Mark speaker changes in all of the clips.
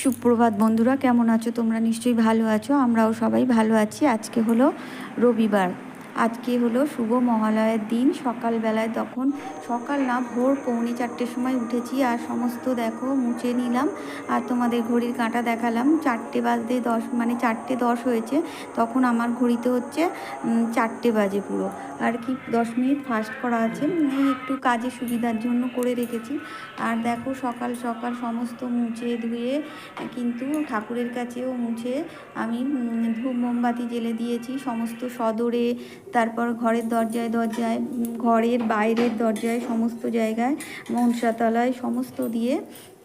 Speaker 1: সুপ্রভাত বন্ধুরা, কেমন আছো? তোমরা নিশ্চয়ই ভালো আছো, আমরাও সবাই ভালো আছি। আজকে হলো রবিবার। আজকে হলো শুভ মহালয়ের দিন। সকালবেলায় তখন সকাল না, ভোর পৌনে চারটের সময় উঠেছি আর সমস্ত দেখো মুছে নিলাম। আর তোমাদের ঘড়ির কাঁটা দেখালাম। চারটে বাজতে দশ মানে চারটে দশ হয়েছে। তখন আমার ঘড়িতে হচ্ছে চারটে বাজে পুরো। আর কি দশ মিনিট ফাস্ট করা আছে। এই একটু কাজের সুবিধার জন্য করে রেখেছি। আর দেখো সকাল সকাল সমস্ত মুছে ধুয়ে, কিন্তু ঠাকুরের কাছেও মুছে আমি ধূপ মোমবাতি জেলে দিয়েছি। সমস্ত সদরে তারপর ঘরের দরজায় দরজায় ঘরের বাইরের দরজায় সমস্ত জায়গায়, মনসাতলায় সমস্ত দিয়ে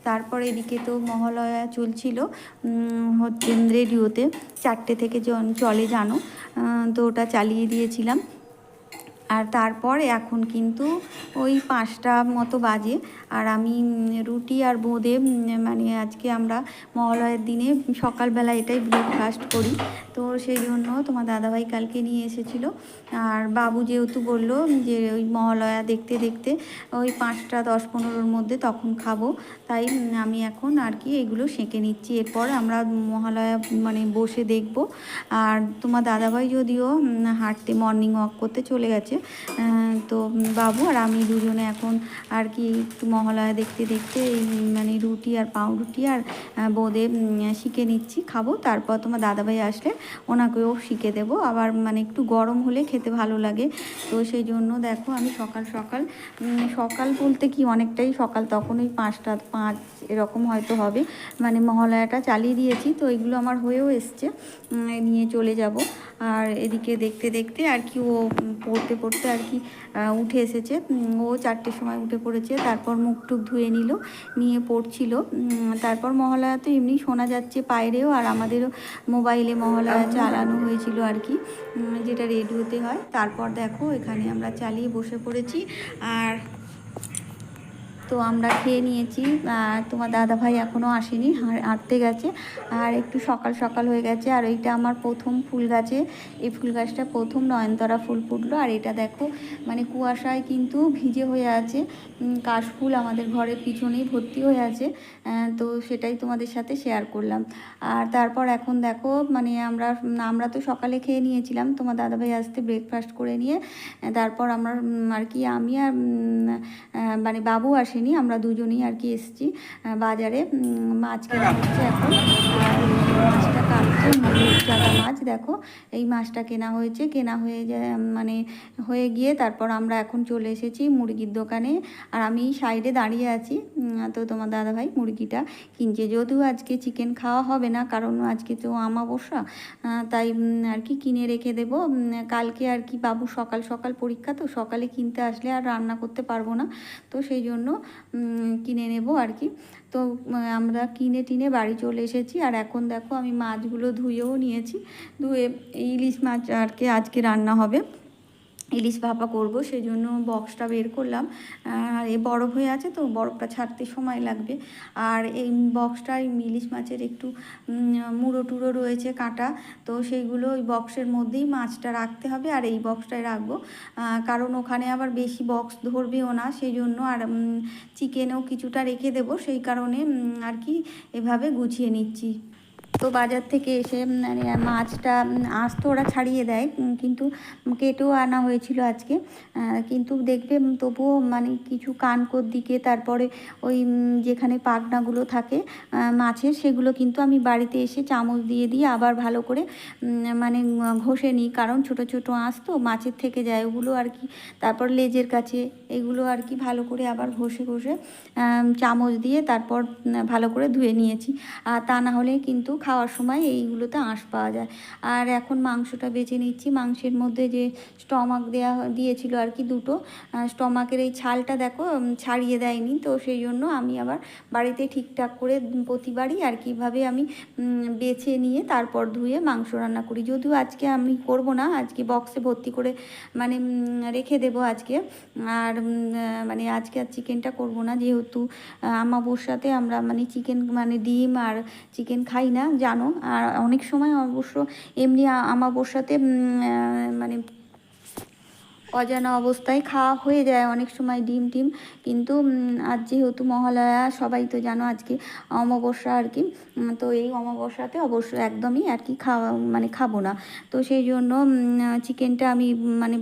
Speaker 1: তারপর এদিকে তো মহালয়া চলছিল হচ্ছে রেডিওতে, চারটে থেকে চলে জানো তো ওটা চালিয়ে দিয়েছিলাম। আর তারপর এখন কিন্তু ওই পাঁচটা মতো বাজে। আর আমি রুটি আর বোঁদে মানে আজকে আমরা মহালয়ের দিনে সকালবেলা এটাই ব্রেকফাস্ট করি। তো সেই জন্য তোমার দাদাভাই কালকে নিয়ে এসেছিল। আর বাবু যেহেতু বলল যে ওই মহালয়া দেখতে দেখতে ওই পাঁচটা, দশ, পনেরোর মধ্যে তখন খাব। তাই আমি এখন আর কি এগুলো সেঁকে নিচ্ছি। এরপর আমরা মহালয়া মানে বসে দেখব। আর তোমার দাদাভাই যদিও হাঁটতে মর্নিং ওয়াক করতে চলে গেছে তো বাবু আর আমি দুজনে এখন আর কি একটু মহালয়া দেখতে দেখতে মানে রুটি আর পাউরুটি আর বোঁদে শিখে নিচ্ছি, খাব। তারপর তোমার দাদাভাই আসলে ওনাকেও শিখে দেবো। আবার মানে একটু গরম হলে খেতে ভালো লাগে। তো সেই জন্য দেখো আমি সকাল সকাল সকাল বলতে কি অনেকটাই সকাল তখন ওই পাঁচটা, পাঁচ এরকম হয়তো হবে। মানে মহালয়াটা চালিয়ে দিয়েছি, তো এগুলো আমার হয়েও এসছে। নিয়ে চলে যাব। আর এদিকে দেখতে দেখতে আর কি ও পড়তে পড়তে আর কি উঠে এসেছে। ও চারটের সময় উঠে পড়েছে, তারপর মুখ টুক ধুয়ে নিল, নিয়ে পড়ছিল। তারপর মহালয়া তো এমনি শোনা যাচ্ছে বাইরেও আর আমাদেরও মোবাইলে মহালয়া চালানো হয়েছিল আর কি যেটা রেডিওতে হয়। তারপর দেখো এখানে আমরা চালিয়ে বসে পড়েছি। আর তো আমরা খেয়ে নিয়েছি। আর তোমার দাদা ভাই এখনও আসেনি হাঁটতে গেছে। আর একটু সকাল সকাল হয়ে গেছে, আর এইটা আমার প্রথম ফুল গাছে। এই ফুল গাছটা প্রথম নয়নতারা ফুল ফুটলো। আর এটা দেখো মানে কুয়াশায় কিন্তু ভিজে হয়ে আছে। কাশফুল আমাদের ঘরের পিছনেই ভর্তি হয়ে আছে। তো সেটাই তোমাদের সাথে শেয়ার করলাম। আর তারপর এখন দেখো মানে আমরা আমরা তো সকালে খেয়ে নিয়েছিলাম। তোমার দাদাভাই আসতে ব্রেকফাস্ট করে নিয়ে, তারপর আমরা আর কি আমি আর মানে বাবু আসেনি আমরা দুজনেই আর কি এসছি বাজারে মাছ কেনা হচ্ছে এখন। মাছ, দেখো। এই মাছটা কেনা হয়েছে, কেনা হয়ে যায় মানে হয়ে গিয়ে তারপর আমরা এখন চলে এসেছি মুরগির দোকানে। আর আমি সাইডে দাঁড়িয়ে আছি। তো তোমার দাদাভাই মুরগিটা কিনছে। যদিও আজকে চিকেন খাওয়া হবে না, কারণ আজকে তো আমাবস্যা তাই আর কি কিনে রেখে দেব। কালকে আর কি বাবু সকাল সকাল পরীক্ষা তো, সকালে কিনতে আসলে আর রান্না করতে পারব না। তো সেই জন্য কিনে নেব আর কি। তো আমরা কিনে টিনে বাড়ি চলে এসেছি। আর এখন দেখো আমি মাছগুলো ধুয়েও নিয়েছি। ধুয়ে ইলিশ মাছ আর কি আজকে রান্না হবে। ইলিশ ভাপা করব সেই জন্য বক্সটা বের করলাম। আর এ বরফ হয়ে আছে তো বরফটা ছাড়তে সময় লাগবে। আর এই বক্সটায় ইলিশ মাছের একটু মুড়ো টুড়ো রয়েছে কাটা, তো সেইগুলো ওই বক্সের মধ্যেই মাছটা রাখতে হবে আর এই বক্সটায় রাখব। কারণ ওখানে আবার বেশি বক্স ধরবেও না সেই জন্য আর চিকেনও কিছুটা রেখে দেবো। সেই কারণে আর কি এভাবে গুছিয়ে নিচ্ছি। তো বাজার থেকে এসে মানে মাছটা আঁশ তো ওরা ছাড়িয়ে দেয় কিন্তু কেটেও আনা হয়েছিল আজকে। কিন্তু দেখবে তবুও মানে কিছু কানকোর দিকে, তারপরে ওই যেখানে পাখনাগুলো থাকে মাছের, সেগুলো কিন্তু আমি বাড়িতে এসে চামচ দিয়ে দিয়ে আবার ভালো করে মানে ঘষে নিই। কারণ ছোট ছোট আঁশ তো, মাছের থেকে যায় ওগুলো আর কি। তারপর লেজের কাছে এগুলো আর কি ভালো করে আবার ঘষে ঘষে চামচ দিয়ে তারপর ভালো করে ধুয়ে নিয়েছি। আর তা না হলে কিন্তু খাওয়ার সময় এইগুলোতে আঁশ পাওয়া যায়। আর এখন মাংসটা বেছে নিচ্ছি। মাংসের মধ্যে যে স্টমাক দেওয়া দিয়েছিল আর কি দুটো স্টমাকের এই ছালটা দেখো ছাড়িয়ে দেয়নি। তো সেই জন্য আমি আবার বাড়িতে ঠিকঠাক করে প্রতিবারই আর কীভাবে আমি বেছে নিয়ে তারপর ধুয়ে মাংস রান্না করি। যদিও আজকে আমি করব না, আজকে বক্সে ভর্তি করে মানে রেখে দেবো আজকে। আর মানে আজকে আর চিকেনটা করব না, যেহেতু আমাবস্যাতে আমরা মানে চিকেন মানে ডিম আর চিকেন খাই না জানো। আর অনেক সময় অবশ্য এমনি আমাবস্যাতে মানে অজানা অবস্থায় খাওয়া হয়ে যায় অনেক সময় ডিম টিম। কিন্তু আজ যেহেতু মহালয়া, সবাই তো জানো আজকে অমাবস্যা আর কি। তো এই অমাবস্যাতে অবশ্য একদমই আর কি খাওয়া মানে খাব না। তো সেই জন্য চিকেনটা আমি মানে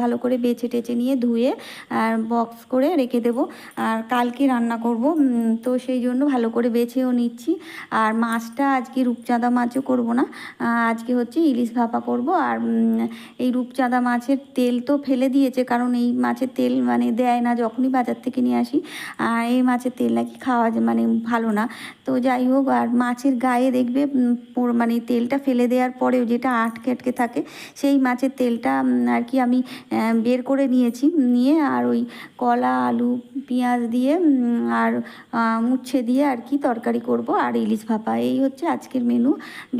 Speaker 1: ভালো করে বেছে টেছে নিয়ে ধুয়ে আর বক্স করে রেখে দেবো। আর কালকে রান্না করব তো সেই জন্য ভালো করে বেছেও নিচ্ছি। আর মাছটা আজকে রূপচাঁদা মাছও করব না। আজকে হচ্ছে ইলিশ ভাপা করব। আর এই রূপচাঁদা মাছের তেল তো ফেলে দিয়েছে কারণ এই মাছের তেল মানে দেয় না যখনই বাজার থেকে নিয়ে আসি আর এই মাছের তেল নাকি খাওয়া মানে ভালো না। তো যাই হোক আর মাছের গায়ে দেখবে মানে তেলটা ফেলে দেওয়ার পরেও যেটা আটকে আটকে থাকে সেই মাছের তেলটা আর কি আমি বের করে নিয়েছি নিয়ে আর ওই কলা আলু পেঁয়াজ দিয়ে আর উচ্ছে দিয়ে আর কি তরকারি করব আর ইলিশ ভাপা। এই হচ্ছে আজকের মেনু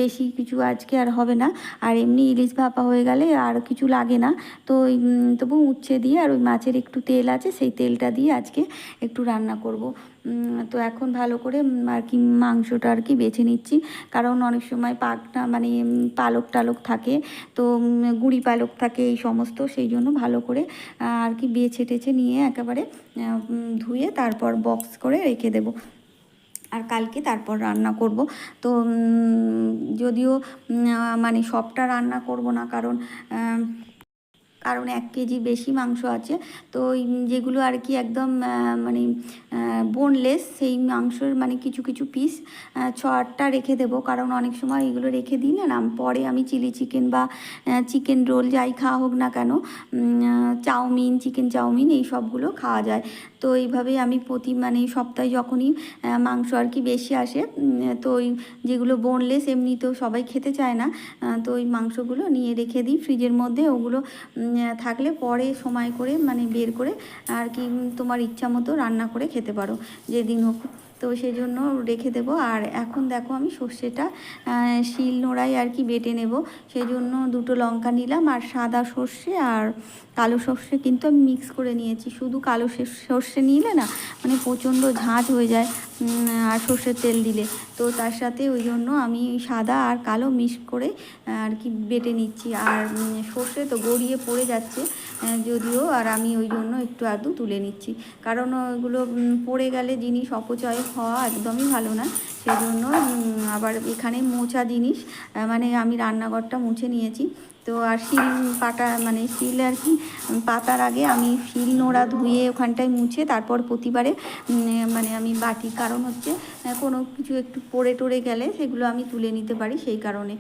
Speaker 1: বেশি কিছু আজকে আর হবে না আর এমনি ইলিশ ভাপা হয়ে গেলে আর কিছু লাগে না। তো ওই, তবু উচ্ছে দিয়ে আর ওই মাছের একটু তেল আছে, সেই তেলটা দিয়ে আজকে একটু রান্না করব। তো এখন ভালো করে আর কি মাংসটা আর কি বেছে নিচ্ছি। কারণ অনেক সময় পাকটা মানে পালক টালক থাকে, তো গুঁড়ি পালক থাকে এই সমস্ত, সেই জন্য ভালো করে আর কি বেছে টেছে নিয়ে একেবারে ধুয়ে তারপর বক্স করে রেখে দেবো। আর কালকে তারপর রান্না করব। তো যদিও মানে সবটা রান্না করব না, কারণ কারণ এক কেজি বেশি মাংস আছে। তো যেগুলো আর কি একদম মানে বোনলেস সেই মাংসের মানে কিছু কিছু পিস ছটা রেখে দেবো। কারণ অনেক সময় এগুলো রেখে দিই না পরে আমি চিলি চিকেন বা চিকেন রোল যাই খাওয়া হোক না কেন চাউমিন চিকেন চাউমিন এই সবগুলো খাওয়া যায়। তো এইভাবে আমি প্রতি মানে সপ্তাহে যখনই মাংস আর কি বেশি আসে তো ওই যেগুলো বোনলেস এমনিতেও সবাই খেতে চায় না তো ওই মাংসগুলো নিয়ে রেখে দিই। ফ্রিজের মধ্যে ওগুলো থাকলে পরে সময় করে মানে বের করে আর কি তোমার ইচ্ছা মতো রান্না করে খেতে পারো, যেদিন হোক। তো সেই জন্য রেখে দেবো। আর এখন দেখো আমি সর্ষেটা শিল নোড়ায় আর কি বেটে নেব। সেই জন্য দুটো লঙ্কা নিলাম আর সাদা সর্ষে আর কালো সর্ষে কিন্তু আমি মিক্স করে নিয়েছি। শুধু কালো সর্ষে নিলে না মানে প্রচণ্ড ঝাঁঝ হয়ে যায় আর সর্ষের তেল দিলে। তো তার সাথে ওই জন্য আমি সাদা আর কালো মিক্স করে আর কি বেটে নিচ্ছি। আর সর্ষে তো গড়িয়ে পড়ে যাচ্ছে যদিও আর আমি ওই জন্য একটু আধটু তুলে নিচ্ছি। কারণ ওগুলো পড়ে গেলে জিনিস অপচয় হওয়া একদমই ভালো না। সেই জন্য আবার এখানে মোছা জিনিস মানে আমি রান্নাঘরটা মুছে নিয়েছি। তো আর শিল পাটা মানে শিল আর কি পাতার আগে আমি শিল নোড়া ধুয়ে ওখানটায় মুছে তারপর প্রতিবারে মানে আমি বাটি, কারণ হচ্ছে কোনো কিছু একটু পড়ে টড়ে গেলে সেগুলো আমি তুলে নিতে পারি সেই কারণে।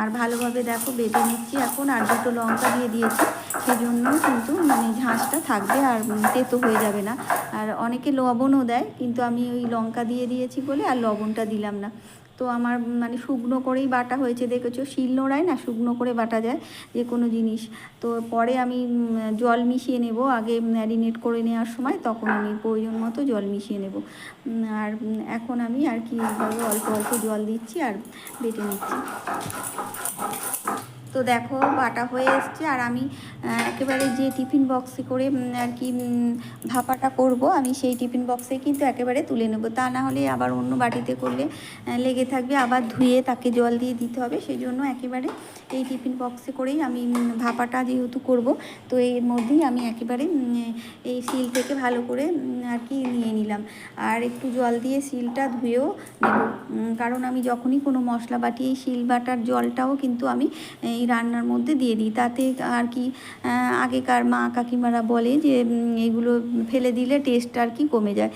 Speaker 1: আর ভালোভাবে দেখো বেটে নিচ্ছি এখন, আর দুটো লঙ্কা দিয়ে দিয়েছি সেই জন্য কিন্তু মানে ঝাঁসটা থাকবে আর তেতো হয়ে যাবে না। আর অনেকে লবণও দেয়, কিন্তু আমি ওই লঙ্কা দিয়ে দিয়েছি বলে আর লবণটা দিলাম না। তো আমার মানে শুকনো করেই বাটা হয়েছে, দেখেছ? শিলনোড়ায় না, শুকনো করে বাটা যায়, যে কোনো জিনিস। তো পরে আমি জল মিশিয়ে নেব। আগে ম্যারিনেট করে নেওয়ার সময় তখন আমি প্রয়োজন মতো জল মিশিয়ে নেব। আর এখন আমি আর কি অল্প অল্প জল দিচ্ছি আর বেটে নিচ্ছি। তো দেখো বাটা হয়ে এসছে আর আমি একেবারে যে টিফিন বক্সে করে আর কি ভাপাটা করব, আমি সেই টিফিন বক্সে কিন্তু একেবারে তুলে নেব। তা না হলে আবার অন্য বাটিতে করলে লেগে থাকবে, আবার ধুয়ে তাকে জল দিয়ে দিতে হবে, সেই জন্য একেবারে এই টিফিন বক্সে করেই আমি ভাপাটা যেহেতু করব, তো এর মধ্যেই আমি একেবারে এই শিল থেকে ভালো করে আর কি নিয়ে নিলাম। আর একটু জল দিয়ে শিলটা ধুয়েও নেব। কারণ আমি যখনই কোনো মশলা বাটি, এই শিল বাটার জলটাও কিন্তু আমি এই রান্নার মধ্যে দিয়ে দিই। তাতে আর কি আগেকার মা কাকিমারা বলে যে এগুলো ফেলে দিলে টেস্ট আর কি কমে যায়।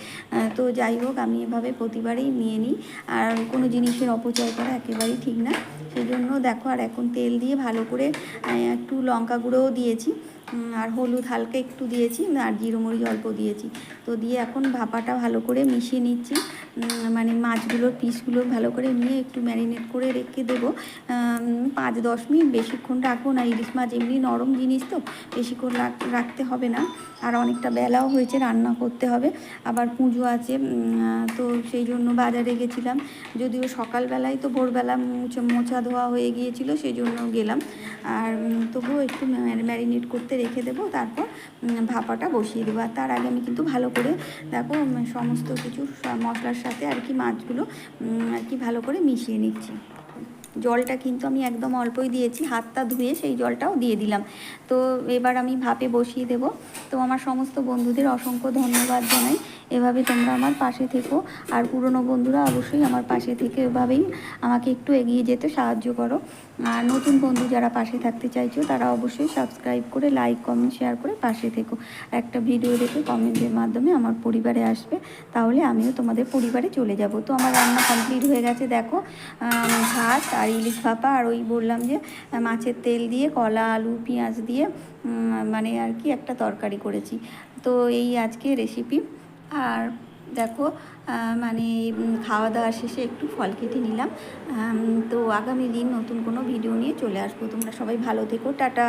Speaker 1: তো যাই হোক, আমি এভাবে প্রতিবারেই নিয়ে নিই। আর কোনো জিনিসের অপচয় করা একেবারেই ঠিক না। সেই জন্য দেখো, আর এখন তেল দিয়ে ভালো করে একটু লঙ্কা গুঁড়োও দিয়েছি। আর হলুদ হালকা একটু দিয়েছি আর জিরো মরিচ অল্প দিয়েছি। তো দিয়ে এখন ভাপাটা ভালো করে মিশিয়ে নিচ্ছি। মানে মাছগুলোর পিসগুলো ভালো করে নিয়ে একটু ম্যারিনেট করে রেখে দেবো। পাঁচ দশ মিনিট বেশিক্ষণ রাখব না। ইলিশ মাছ এমনি নরম জিনিস তো, বেশিক্ষণ রাখ- রাখতে হবে না। আর অনেকটা বেলাও হয়েছে, রান্না করতে হবে। আবার পুজো আছে তো সেই জন্য বাজারে গেছিলাম। যদিও সকালবেলায় তো ভোরবেলা মোছা ধোয়া হয়ে গিয়েছিল, সেই জন্য গেলাম। আর তবুও একটু ম্যারিনেট করতে রেখে দেবো, তারপর ভাপাটা বসিয়ে দেবো। আর তার আগে আমি কিন্তু ভালো করে, দেখো সমস্ত কিছু মশলার সাথে আর কি মাছগুলো আর কি ভালো করে মিশিয়ে নিচ্ছি। জলটা কিন্তু আমি একদম অল্পই দিয়েছি, হাতটা ধুয়ে সেই জলটাও দিয়ে দিলাম। তো এবার আমি ভাপে বসিয়ে দেব। তো আমার সমস্ত বন্ধুদের অসংখ্য ধন্যবাদ জানাই। এভাবে তোমরা আমার পাশে থেকো। আর পুরনো বন্ধুরা অবশ্যই আমার পাশে থেকে এভাবেই আমাকে একটু এগিয়ে যেতে সাহায্য করো। আর নতুন বন্ধু যারা পাশে থাকতে চাইছো, তারা অবশ্যই সাবস্ক্রাইব করে লাইক কমেন্ট শেয়ার করে পাশে থেকো। একটা ভিডিও দেখে কমেন্টের মাধ্যমে আমার পরিবারে আসবে। তাহলে আমিও তোমাদের পরিবারে চলে যাব। তো আমার রান্না কমপ্লিট হয়ে গেছে, দেখো। ভাত আর ইলিশ ভাপা আর ওই বললাম যে, মাছের তেল দিয়ে কলা, আলু, পেঁয়াজ দিয়ে মানে আর কি একটা তরকারি করেছি। তো এই আজকে রেসিপি আর দেখো মানে খাওয়া দাওয়া শেষে একটু ফল কেটে নিলাম। তো আগামী দিন নতুন কোনো ভিডিও নিয়ে চলে আসব। তোমরা সবাই ভালো থেকো, টাটা।